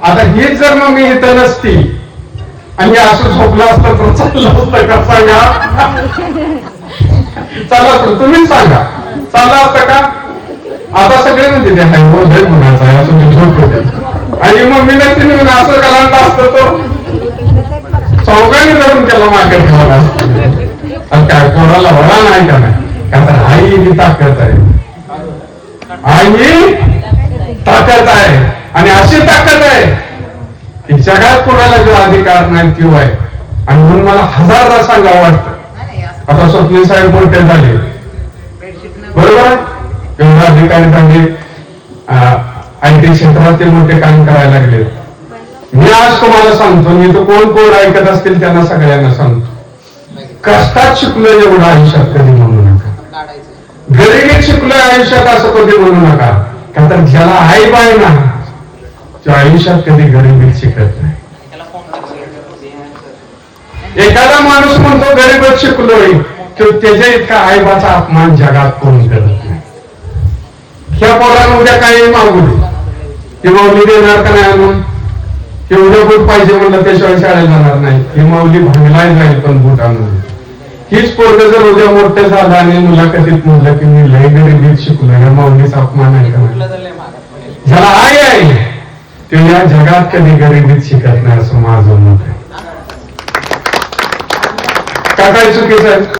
आता हीच जर मग मी इथं नसती आणि असं झोपलं असतं तर चाललं असतं का? सांगा. चला तर तुम्हीच सांगा. चाललं असतं का? आता सगळे म्हणते ते हाय हो लय म्हणायचा आहे असं मी झोपतो आणि मग मी नक्की म्हणून असं कलांटा असतं तो. चौघांनी धरून त्याला मागे ठेवला असतो. काय कोणाला वडा नाही का नाही? का आई ही ताकद आहे. आई ताकद आहे आणि अशी ताकद आहे की जगात कोणाला जो अधिकार नाही किंवा आहे? आणि म्हणून मला हजारदा सांगावं वाटतं. आता स्वप्नील साहेब मोठे झाले. बरोबर? एवढा अधिकारी झाले म्हणजे, आय टी क्षेत्रात ते मोठे काम करायला लागले. मी आज तुम्हाला सांगतो मी तो कोण कोण ऐकत असतील त्यांना सगळ्यांना सांगतो. कष्टात शिकलो एवढं आयुष्यात कधी म्हणू नका. गरिबीत शिकलोय आयुष्यात असं कधी म्हणू नका. का तर ज्याला आई बाय ना तो आयुष्यात कधी गरिबीत शिकत नाही. एखादा माणूस म्हणतो गरीबच शिकलोय. तर त्याच्या इतका आईबाचा अपमान जगात कोण करत नाही. ह्या पोरानं उद्या काही मागू दे. ती माऊली देणार का नाही आणून? एवढं बूट पाहिजे म्हणलं त्याशिवाय शाळेत जाणार नाही. ही माऊली भांगलाय जाईल पण बूट आणून हीच पोरग जर उद्या मोठं झालं आणि मुलाखतीत म्हणलं की मी लय गरिबीत शिकलो या माऊलीचा अपमान आहे का नाही? ज्याला आई आहे ते या जगात कधी गरिबीत शिकत नाही असं माझं मत आहे. काय चुकीचं आहे.